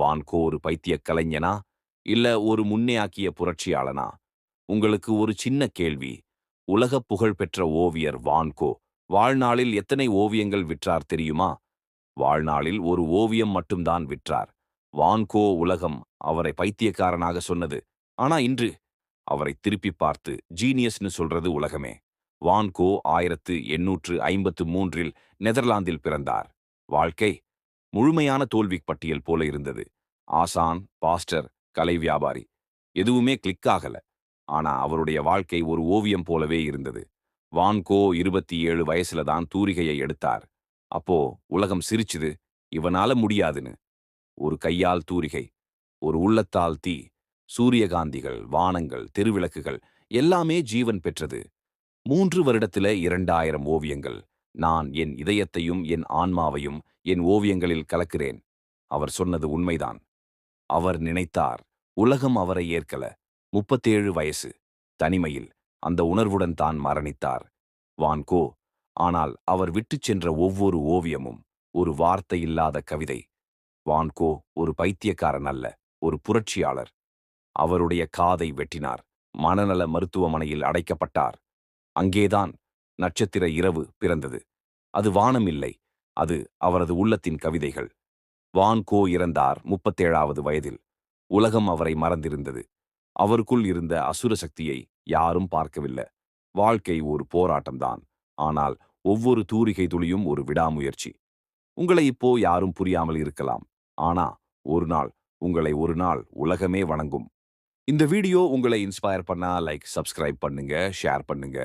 Van Gogh ஒரு பைத்திய கலைஞனா இல்ல ஒரு முன்னேயாக்கிய புரட்சியாளனா? உங்களுக்கு ஒரு சின்ன கேள்வி. உலக புகழ்பெற்ற ஓவியர் வான்கோ வாழ்நாளில் எத்தனை ஓவியங்கள் விற்றார் தெரியுமா? வாழ்நாளில் ஒரு ஓவியம் மட்டும்தான் விற்றார். வான்கோ உலகம் அவரை பைத்தியக்காரனாக சொன்னது. ஆனா இன்று அவரை திருப்பி பார்த்து ஜீனியஸ்னு சொல்றது உலகமே. வான்கோ ஆயிரத்து எண்ணூற்று ஐம்பத்து மூன்றில் நெதர்லாந்தில் பிறந்தார். வாழ்க்கை முழுமையான தோல்வி பட்டியல் போல இருந்தது. ஆசான் பாஸ்டர் கலை வியாபாரி. எதுவுமே கிளிக் ஆகல. ஆனா அவருடைய வாழ்க்கை ஒரு ஓவியம் போலவே இருந்தது. வான்கோ இருபத்தி ஏழு வயசுல தான் தூரிகையை எடுத்தார். அப்போ உலகம் சிரிச்சுது. இவனால முடியாதுன்னு. ஒரு கையால் தூரிகை ஒரு உள்ளத்தால் தீ சூரியகாந்திகள் வானங்கள் தெருவிளக்குகள் எல்லாமே ஜீவன் பெற்றது. மூன்று வருடத்தில இரண்டாயிரம் ஓவியங்கள் நான் என் இதயத்தையும் என் ஆன்மாவையும் என் ஓவியங்களில் கலக்கிறேன். அவர் சொன்னது உண்மைதான். அவர் நினைத்தார். உலகம் அவரை ஏற்கல. முப்பத்தேழு வயசு. தனிமையில். அந்த உணர்வுடன் தான் மரணித்தார். வான்கோ ஆனால் அவர் விட்டுச் சென்ற ஒவ்வொரு ஓவியமும் ஒரு வார்த்தை இல்லாத கவிதை. வான்கோ ஒரு பைத்தியக்காரன் அல்ல ஒரு புரட்சியாளர். அவருடைய காதை வெட்டினார். மனநல மருத்துவமனையில் அடைக்கப்பட்டார். அங்கேதான் நட்சத்திர இரவு பிறந்தது. அது வானம் இல்லை. அது அவரது உள்ளத்தின் கவிதைகள். வான் கோ இறந்தார் முப்பத்தேழாவது வயதில். உலகம் அவரை மறந்திருந்தது. அவருக்குள் இருந்த அசுர சக்தியை யாரும் பார்க்கவில்லை. வாழ்க்கை ஒரு போராட்டம்தான். ஆனால் ஒவ்வொரு தூரிகை துளியும் ஒரு விடாமுயற்சி. உங்களை இப்போ யாரும் புரியாமல் இருக்கலாம். ஆனா ஒரு நாள் உங்களை ஒரு நாள் உலகமே வணங்கும். இந்த வீடியோ உங்களை இன்ஸ்பயர் பண்ணா லைக் சப்ஸ்கிரைப் பண்ணுங்க ஷேர் பண்ணுங்க.